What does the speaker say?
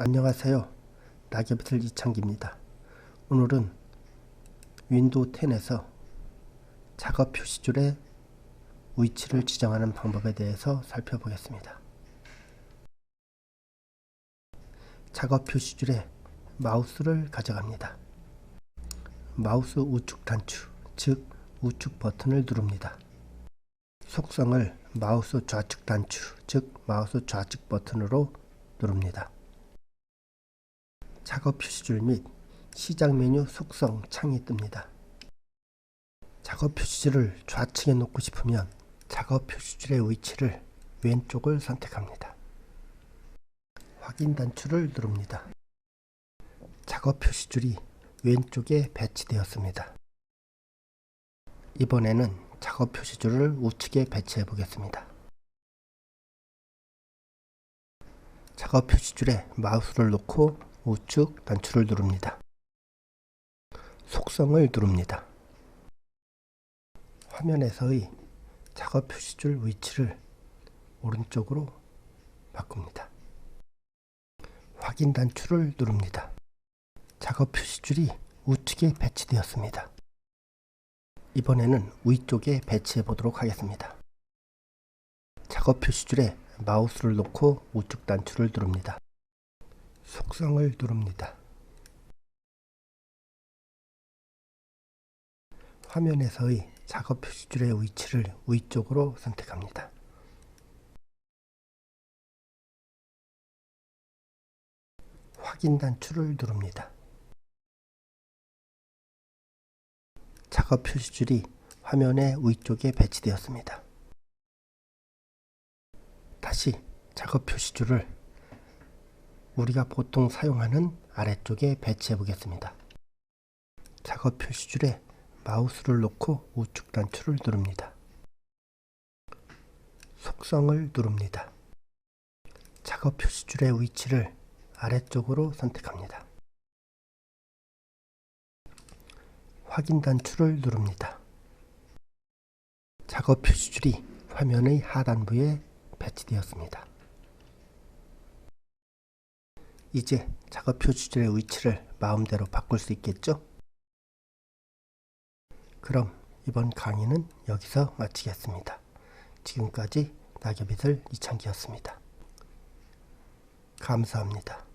안녕하세요. 낙엽이슬 이창기입니다. 오늘은 윈도우 10에서 작업 표시줄의 위치를 지정하는 방법에 대해서 살펴보겠습니다. 작업 표시줄에 마우스를 가져갑니다. 마우스 우측 단추, 즉 우측 버튼을 누릅니다. 속성을 마우스 좌측 단추, 즉 마우스 좌측 버튼으로 누릅니다. 작업 표시줄 및 시작 메뉴 속성 창이 뜹니다. 작업 표시줄을 좌측에 놓고 싶으면 작업 표시줄의 위치를 왼쪽을 선택합니다. 확인 단추를 누릅니다. 작업 표시줄이 왼쪽에 배치되었습니다. 이번에는 작업 표시줄을 우측에 배치해 보겠습니다. 작업 표시줄에 마우스를 놓고 우측 단추를 누릅니다. 속성을 누릅니다. 화면에서의 작업 표시줄 위치를 오른쪽으로 바꿉니다. 확인 단추를 누릅니다. 작업 표시줄이 우측에 배치되었습니다. 이번에는 위쪽에 배치해 보도록 하겠습니다. 작업 표시줄에 마우스를 놓고 우측 단추를 누릅니다. 속성을 누릅니다. 화면에서의 작업 표시줄의 위치를 위쪽으로 선택합니다. 확인 단추를 누릅니다. 작업 표시줄이 화면의 위쪽에 배치되었습니다. 다시 작업 표시줄을 우리가 보통 사용하는 아래쪽에 배치해 보겠습니다. 작업 표시줄에 마우스를 놓고 우측 단추를 누릅니다. 속성을 누릅니다. 작업 표시줄의 위치를 아래쪽으로 선택합니다. 확인 단추를 누릅니다. 작업 표시줄이 화면의 하단부에 배치되었습니다. 이제 작업 표시줄의 위치를 마음대로 바꿀 수 있겠죠? 그럼 이번 강의는 여기서 마치겠습니다. 지금까지 낙엽이슬 이창기였습니다. 감사합니다.